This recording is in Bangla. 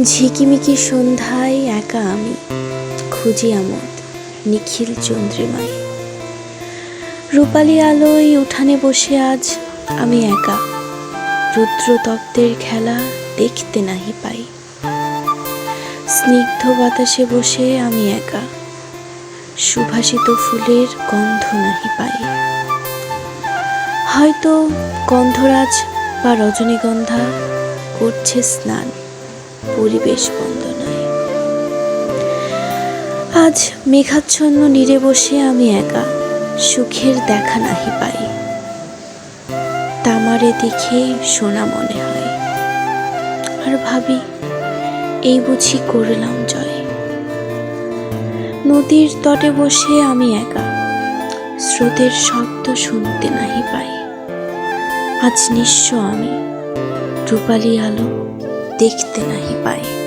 ঝিকিমিকি সন্ধ্যায় একা আমি, খুঁজি আমোদ, নিখিল চন্দ্রিমায়। রূপালী আলোয় উঠানে বসে আজ আমি একা রুদ্রতপ্তের খেলা দেখতে নাহি পাই। স্নিগ্ধ বাতাসে বসে আমি একা, সুভাষিত ফুলের গন্ধ নাহি পাই। হয়তো গন্ধরাজ বা রজনীগন্ধা করছে স্নান পরিবেশ বন্দনায়। আজ মেঘাচ্ছন্ন নীরে বসে আমি একা, সুখের দেখা নাহি পাই। তামারে দেখে সোনা মনে হয়। আর ভাবি, এই বুঝি করলাম জয়। নদীর তটে বসে আমি একা, স্রোতের শব্দ শুনতে নাহি পাই। আজ নিঃস্ব আমি, রূপালী আলো দেখতে নাহি পাই